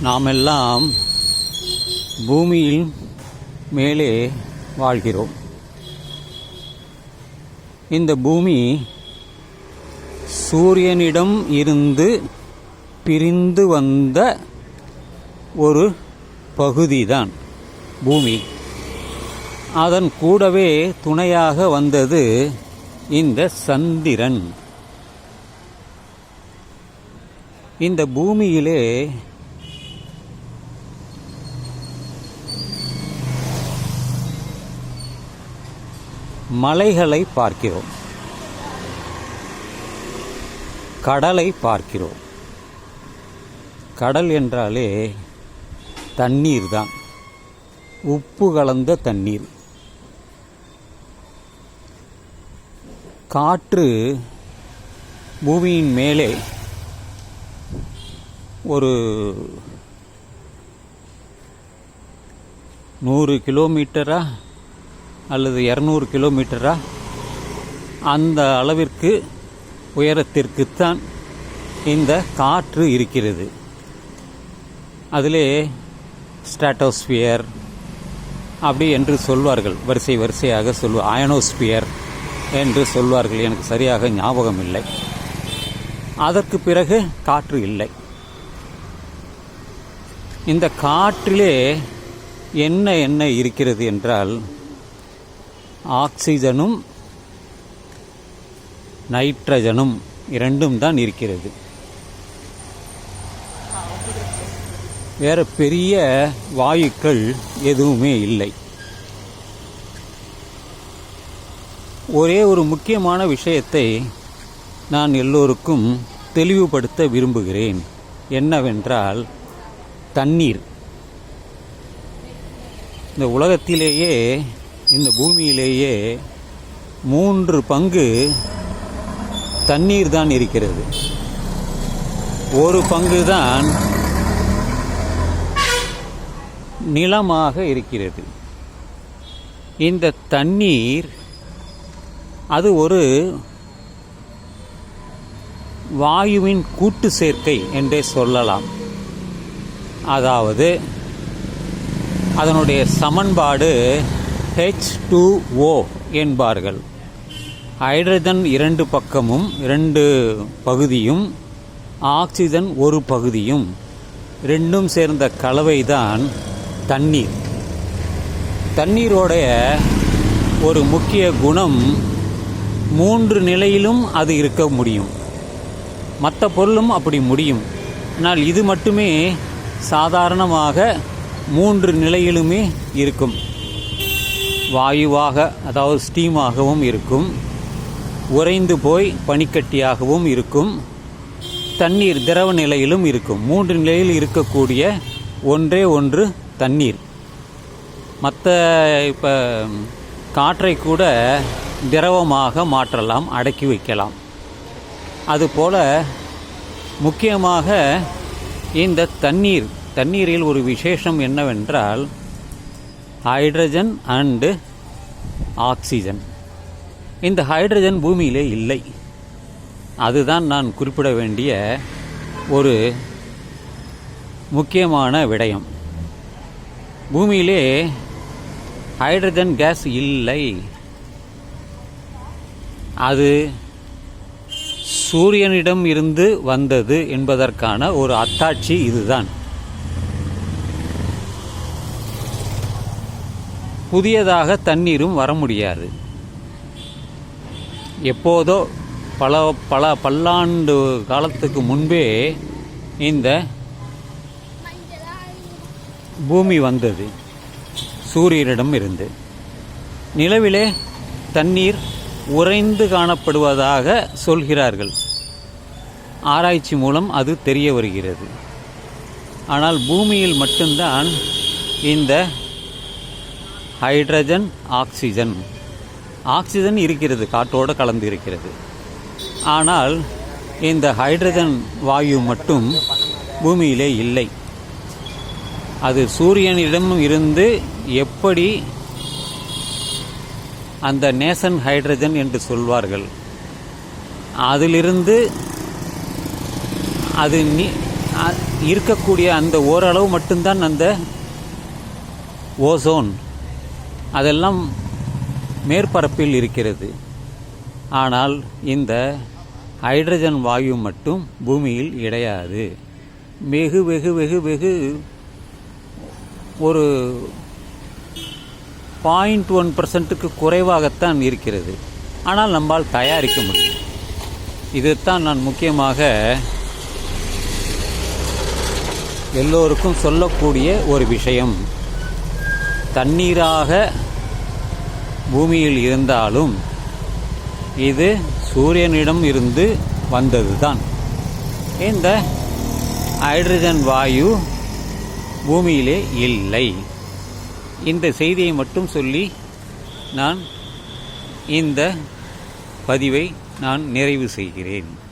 நாமெல்லாம் பூமியில் மேலே வாழ்கிறோம். இந்த பூமி சூரியனிடம் இருந்து பிரிந்து வந்த ஒரு பகுதிதான் பூமி. அதன் கூடவே துணையாக வந்தது இந்த சந்திரன். இந்த பூமியிலே மலைகளை பார்க்கிறோம். கடலை பார்க்கிறோம். கடல் என்றாலே தண்ணீர் தான். உப்பு கலந்த தண்ணீர். காற்று பூமியின் மேலே ஒரு நூறு கிலோமீட்டரா அல்லது இரநூறு கிலோமீட்டரா அந்த அளவிற்கு உயரத்திற்குத்தான் இந்த காற்று இருக்கிறது. அதிலே ஸ்டாட்டோஸ்பியர் அப்படி என்று சொல்வார்கள். வரிசை வரிசையாக சொல்வ அயனோஸ்பியர் என்று சொல்வார்கள். எனக்கு சரியாக ஞாபகம் இல்லை அதற்கு பிறகு காற்று இல்லை. இந்த காற்றிலே என்ன என்ன இருக்கிறது என்றால் ஆக்சிஜனும் நைட்ரஜனும் இரண்டும் தான் இருக்கிறது. வேற பெரிய வாயுக்கள் எதுவுமே இல்லை. ஒரே ஒரு முக்கியமான விஷயத்தை நான் எல்லோருக்கும் தெளிவுபடுத்த விரும்புகிறேன். என்னவென்றால் தண்ணீர். இந்த உலகத்திலேயே இந்த பூமியிலேயே மூன்று பங்கு தண்ணீர் தான் இருக்கிறது. ஒரு பங்கு தான் நிலமாக இருக்கிறது. இந்த தண்ணீர் அது ஒரு வாயுவின் கூட்டு சேர்க்கை என்றே சொல்லலாம். அதாவது அதனுடைய சமன்பாடு ஹெச் டூ ஓ என்பார்கள். ஹைட்ரஜன் இரண்டு பக்கமும் இரண்டு பகுதியும் ஆக்சிஜன் ஒரு பகுதியும் ரெண்டும் சேர்ந்த கலவைதான் தண்ணீர். தண்ணீரோடைய ஒரு முக்கிய குணம் மூன்று நிலையிலும் அது இருக்க முடியும். மற்ற பொருளும் அப்படி முடியும். ஆனால் இது மட்டுமே சாதாரணமாக மூன்று நிலையிலுமே இருக்கும். வாயுவாக அதாவது ஸ்டீமாகவும் இருக்கும். உறைந்து போய் பனிக்கட்டியாகவும் இருக்கும். தண்ணீர் திரவ நிலையிலும் இருக்கும். மூன்று நிலையில் இருக்கக்கூடிய ஒன்றே ஒன்று தண்ணீர். மற்ற இப்போ காற்றை கூட திரவமாக மாற்றலாம் அடக்கி வைக்கலாம். அதுபோல் முக்கியமாக இந்த தண்ணீர் தண்ணீரில் ஒரு விசேஷம் என்னவென்றால் ஹைட்ரஜன் அண்டு ஆக்சிஜன். இந்த ஹைட்ரஜன் பூமியிலே இல்லை. அதுதான் நான் குறிப்பிட வேண்டிய ஒரு முக்கியமான விடயம். பூமியிலே ஹைட்ரஜன் கேஸ் இல்லை. அது சூரியனிடம் இருந்து வந்தது என்பதற்கான ஒரு அத்தாட்சி இதுதான். புதியதாக தண்ணீரும் வர முடியாது. எப்போதோ பல பல பல்லாண்டு காலத்துக்கு முன்பே இந்த பூமி வந்தது. சூரியனிடம் இருந்து. நிலவிலே தண்ணீர் உறைந்து காணப்படுவதாக சொல்கிறார்கள். ஆராய்ச்சி மூலம் அது தெரிய வருகிறது. ஆனால் பூமியில் மட்டும்தான் இந்த ஹைட்ரஜன் ஆக்சிஜன். ஆக்சிஜன் இருக்கிறது காற்றோடு கலந்து இருக்கிறது. ஆனால் இந்த ஹைட்ரஜன் வாயு மட்டும் பூமியிலே இல்லை. அது சூரியனிடம் இருந்து எப்படி அந்த நேசன் ஹைட்ரஜன் என்று சொல்வார்கள். அதிலிருந்து அது நீ இருக்கக்கூடிய அந்த ஓரளவு மட்டும்தான் அந்த ஓசோன். அதெல்லாம் மேற்பரப்பில் இருக்கிறது. ஆனால் இந்த ஹைட்ரஜன் வாயு மட்டும் பூமியில் கிடையாது. வெகு வெகு வெகு வெகு ஒரு பாயிண்ட் ஒன் பர்சன்ட்டுக்கு குறைவாகத்தான் இருக்கிறது. ஆனால் நம்மால் தயாரிக்க முடியும். இதைத்தான் நான் முக்கியமாக எல்லோருக்கும் சொல்லக்கூடிய ஒரு விஷயம். தண்ணீராக பூமியில் இருந்தாலும் இது சூரியனிடம் இருந்து வந்ததுதான். இந்த ஹைட்ரஜன் வாயு பூமியிலே இல்லை. இந்த செய்தியை மட்டும் சொல்லி நான் இந்த பதிவை நான் நிறைவு செய்கிறேன்.